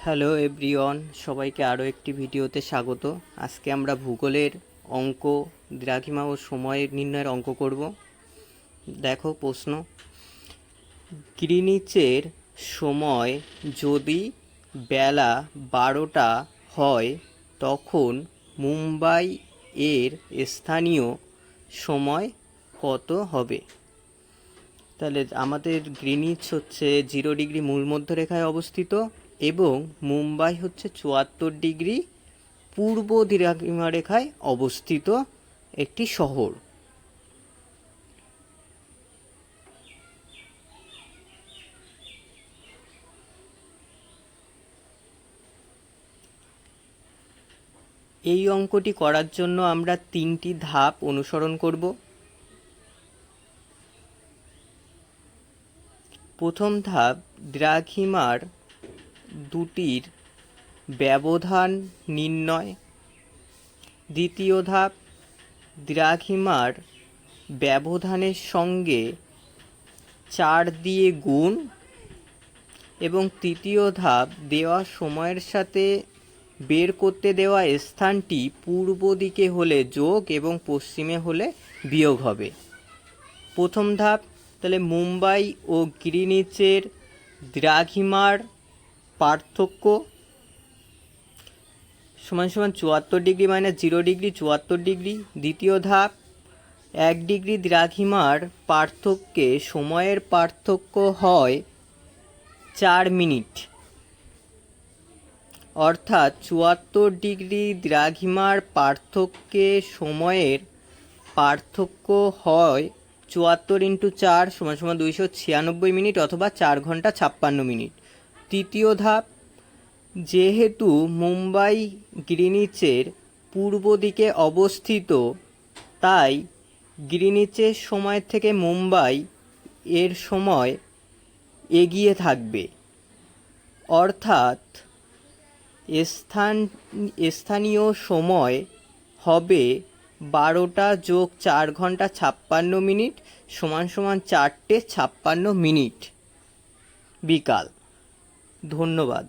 Hello everyone, সবাইকে আরও একটি ভিডিওতে স্বাগত। আজকে আমরা ভূগোলের অঙ্ক, দ্রাঘিমা ও সময় নির্ণয়ের অঙ্ক করব। দেখো প্রশ্ন। গ্রিনিচের সময় যদি বেলা বারোটা হয়, তখন মুম্বাই এর স্থানীয় সময় কত হবে? তাহলে আমাদের গ্রিনিচ হচ্ছে জিরো ডিগ্রি মূল মধ্যরেখায় অবস্থিত। এবং মুম্বাই হচ্ছে চুয়াত্তর ডিগ্রি পূর্ব দ্রাঘিমা রেখায় অবস্থিত একটি শহর। এই অঙ্কটি করার জন্য আমরা তিনটি ধাপ অনুসরণ করব। প্রথম ধাপ দ্রাঘিমার দুটির ব্যবধান নির্ণয়। দ্বিতীয় ধাপ, দ্রাঘিমার ব্যবধানের সঙ্গে চার দিয়ে গুণ এবং তৃতীয় ধাপ, দেওয়া সময়ের সাথে বের করতে দেওয়া স্থানটি পূর্ব দিকে হলে যোগ এবং পশ্চিমে হলে বিয়োগ হবে। প্রথম ধাপ, তাহলে মুম্বাই ও গ্রিনিচের দ্রাঘিমার পার্থক্য সমান সমান চুয়াত্তর ডিগ্রি মাইনাস জিরো ডিগ্রি, চুয়াত্তর ডিগ্রি। দ্বিতীয় ধাপ, এক ডিগ্রি দ্রাঘিমার পার্থক্যে সময়ের পার্থক্য হয় চার মিনিট। অর্থাৎ চুয়াত্তর ডিগ্রি দ্রাঘিমার পার্থক্যে সময়ের পার্থক্য হয় চুয়াত্তর ইন্টু চার সমান সমান দুইশো ছিয়ানব্বই মিনিট অথবা চার ঘণ্টা ছাপ্পান্ন মিনিট। তৃতীয় ধাপ, যেহেতু মুম্বাই গ্রিনিচের পূর্ব দিকে অবস্থিত, তাই গ্রিনিচের সময় থেকে মুম্বাই এর সময় এগিয়ে থাকবে। অর্থাৎ স্থান, স্থানীয় সময় হবে বারোটা যোগ চার ঘণ্টা ছাপ্পান্ন মিনিট সমান সমান চারটে ছাপ্পান্ন মিনিট বিকাল। ধন্যবাদ।